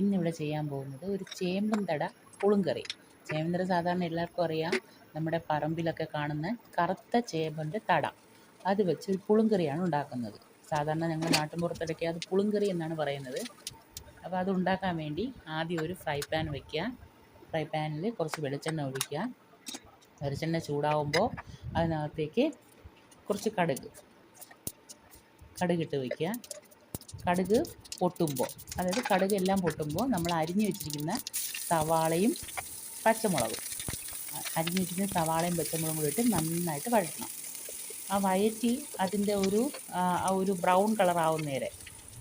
ഇന്നിവിടെ ചെയ്യാൻ പോകുന്നത് ഒരു ചേമ്പും തട പുളുങ്കറി. ചേമ്പും തട സാധാരണ എല്ലാവർക്കും അറിയാം നമ്മുടെ പറമ്പിലൊക്കെ കാണുന്ന കറുത്ത ചേമ്പന്റെ തട. അത് വെച്ച് ഒരു പുളുങ്കറിയാണ് ഉണ്ടാക്കുന്നത്. സാധാരണ ഞങ്ങൾ നാട്ടിൻപുറത്തിടയ്ക്ക് അത് പുളുങ്കറി എന്നാണ് പറയുന്നത്. അപ്പോൾ അത് ഉണ്ടാക്കാൻ വേണ്ടി ആദ്യം ഒരു ഫ്രൈ പാൻ വയ്ക്കുക ഫ്രൈ പാനിൽ കുറച്ച് വെളിച്ചെണ്ണ ഒഴിക്കുക. വെളിച്ചെണ്ണ ചൂടാവുമ്പോൾ അതിനകത്തേക്ക് കുറച്ച് കടുക് കടുകിട്ട് വയ്ക്കുക കടുക് പൊട്ടുമ്പോൾ അതായത് കടുക് എല്ലാം പൊട്ടുമ്പോൾ നമ്മൾ അരിഞ്ഞു വെച്ചിരിക്കുന്ന സവാളയും പച്ചമുളകും. അരിഞ്ഞു വെച്ചിരിക്കുന്ന സവാളയും പച്ചമുളകും കൂടി ഇട്ട് നന്നായിട്ട് വഴറ്റണം. ആ വഴറ്റി അതിന്റെ ഒരു ആ ഒരു ബ്രൗൺ കളർ നേരെ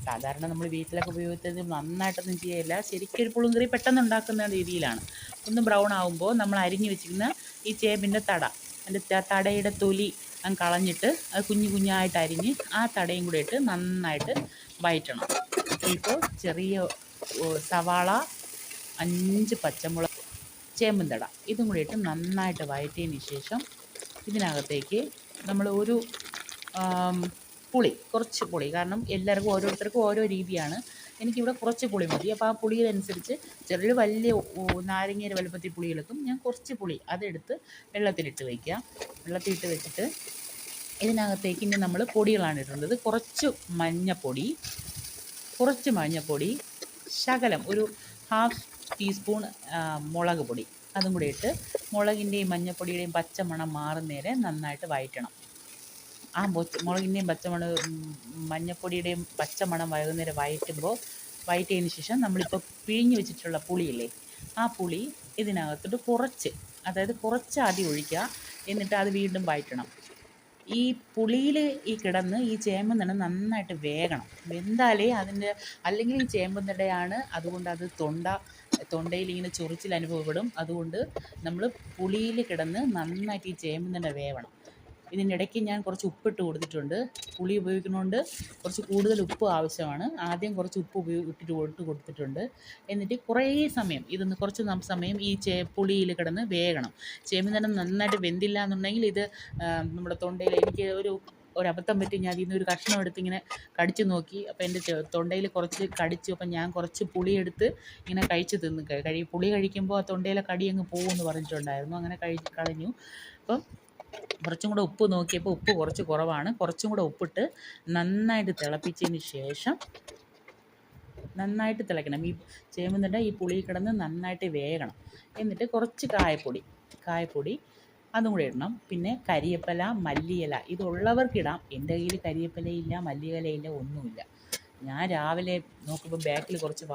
സാധാരണ നമ്മൾ വീട്ടിലൊക്കെ ഉപയോഗിച്ചത് നന്നായിട്ടൊന്നും ചെയ്യില്ല. ശരിക്കും ഒരു പുളുങ്കറി പെട്ടെന്ന് ഉണ്ടാക്കുന്ന രീതിയിലാണ്. ഒന്ന് ബ്രൗൺ ആവുമ്പോൾ നമ്മൾ അരിഞ്ഞു വെച്ചിരിക്കുന്ന ഈ ചേമ്പിന്റെ തട അതിന്റെ തടയുടെ തൊലി കളഞ്ഞിട്ട് അത് കുഞ്ഞു കുഞ്ഞായിട്ട് അരിഞ്ഞ് ആ തടയും കൂടെ ഇട്ട് നന്നായിട്ട് വയറ്റണം. ഇപ്പോൾ ചെറിയ സവാള അഞ്ച് പച്ചമുളക് ചേമ്പന്തട തട ഇതും കൂടി ഇട്ട് നന്നായിട്ട് വയറ്റിയതിന് ശേഷം ഇതിനകത്തേക്ക് നമ്മൾ ഒരു പുളി കുറച്ച് പുളി. കാരണം എല്ലാവർക്കും ഓരോരുത്തർക്കും ഓരോ രീതിയാണ്. എനിക്കിവിടെ കുറച്ച് പുളി മതി. അപ്പോൾ ആ പുളിയിലനുസരിച്ച് ചെറിയ വലിയ നാരങ്ങയുടെ വലുപ്പത്തിൽ പുളി എടുക്കും ഞാൻ കുറച്ച് പുളി അതെടുത്ത് വെള്ളത്തിലിട്ട് വയ്ക്കുക. വെള്ളത്തിലിട്ട് വെച്ചിട്ട് ഇതിനകത്തേക്ക് ഇനി നമ്മൾ പൊടികളാണ് ഇടേണ്ടത്. കുറച്ച് മഞ്ഞപ്പൊടി കുറച്ച് മഞ്ഞപ്പൊടി ശകലം ഒരു ഹാഫ് ടീസ്പൂൺ മുളക് പൊടി. അതും കൂടി ഇട്ട് മുളകിന്റെയും മഞ്ഞപ്പൊടിയുടെയും പച്ചമണം മാറുന്നേരെ നന്നായിട്ട് വഴറ്റണം ആ മുളകിന്റെയും പച്ചമണ മഞ്ഞൾപ്പൊടിയുടെയും പച്ചമണം വൈകുന്നേരം വഴറ്റുമ്പോൾ വഴറ്റിയതിന് ശേഷം നമ്മളിപ്പോൾ പിഴിഞ്ഞ് വെച്ചിട്ടുള്ള പുളിയില്ലേ ആ പുളി ഇതിനകത്തോട്ട് കുറച്ച് അതായത് കുറച്ച് ആദ്യം ഒഴിക്കുക എന്നിട്ട് അത് വീണ്ടും വഴറ്റണം ഈ പുളിയിൽ ഈ കിടന്ന് ഈ ചേമ്പൻ തന്നെ നന്നായിട്ട് വേകണം. വെന്താലേ അതിന്റെ അല്ലെങ്കിൽ ഈ ചേമ്പൻ തടയാണ് അതുകൊണ്ട് അത് തൊണ്ട തൊണ്ടയിൽ ഇങ്ങനെ ചൊറിച്ചിൽ അനുഭവപ്പെടും. അതുകൊണ്ട് നമ്മൾ പുളിയിൽ കിടന്ന് നന്നായിട്ട് ഈ ചേമ്പൻ തന്നെ വേവണം. ഇതിനിടയ്ക്ക് ഞാൻ കുറച്ച് ഉപ്പിട്ട് കൊടുത്തിട്ടുണ്ട്. പുളി ഉപയോഗിക്കുന്നതുകൊണ്ട് കുറച്ച് കൂടുതൽ ഉപ്പ് ആവശ്യമാണ്. ആദ്യം കുറച്ച് ഉപ്പ് ഉപയോഗി ഇട്ടിട്ട് കൊടുത്ത് കൊടുത്തിട്ടുണ്ട്. എന്നിട്ട് കുറേ സമയം ഇതൊന്ന് കുറച്ച് സമയം ഈ ചേ പുളിയിൽ കിടന്ന് വേകണം. ചേമ്പൻ തന്നെ നന്നായിട്ട് വെന്തില്ല എന്നുണ്ടെങ്കിൽ ഇത് നമ്മുടെ തൊണ്ടയിൽ എനിക്ക് ഒരു ഒരു അബദ്ധം പറ്റി ഞാൻ അതിൽ നിന്ന് ഒരു കഷ്ണം എടുത്ത് ഇങ്ങനെ കടിച്ചു നോക്കി. അപ്പോൾ എന്റെ തൊണ്ടയിൽ കുറച്ച് കടിച്ചു. അപ്പം ഞാൻ കുറച്ച് പുളി എടുത്ത് ഇങ്ങനെ കഴിച്ചു തിന്ന്. കഴി- പുളി കഴിക്കുമ്പോൾ ആ തൊണ്ടയിലെ കടി അങ്ങ് പോകുമെന്ന് പറഞ്ഞിട്ടുണ്ടായിരുന്നു. അങ്ങനെ കഴി കളഞ്ഞു. അപ്പം കുറച്ചും കൂടെ ഉപ്പ് നോക്കിയപ്പോൾ ഉപ്പ് കുറച്ച് കുറവാണ്. കുറച്ചും കൂടെ ഉപ്പിട്ട് നന്നായിട്ട് തിളപ്പിച്ചതിന് ശേഷം നന്നായിട്ട് തിളയ്ക്കണം. ഈ ചേമ്പുന്നിട്ട് ഈ പുളി കിടന്ന് നന്നായിട്ട് വേകണം. എന്നിട്ട് കുറച്ച് കായപ്പൊടി കായപ്പൊടി അതും കൂടെ ഇടണം. പിന്നെ കരിയപ്പല മല്ലിയില ഇതുള്ളവർക്കിടാം എന്റെ കയ്യിൽ കരിയപ്പലയില്ല മല്ലിയിലയില്ല ഒന്നുമില്ല. ഞാൻ രാവിലെ നോക്കുമ്പോൾ ബാക്കിൽ കുറച്ച്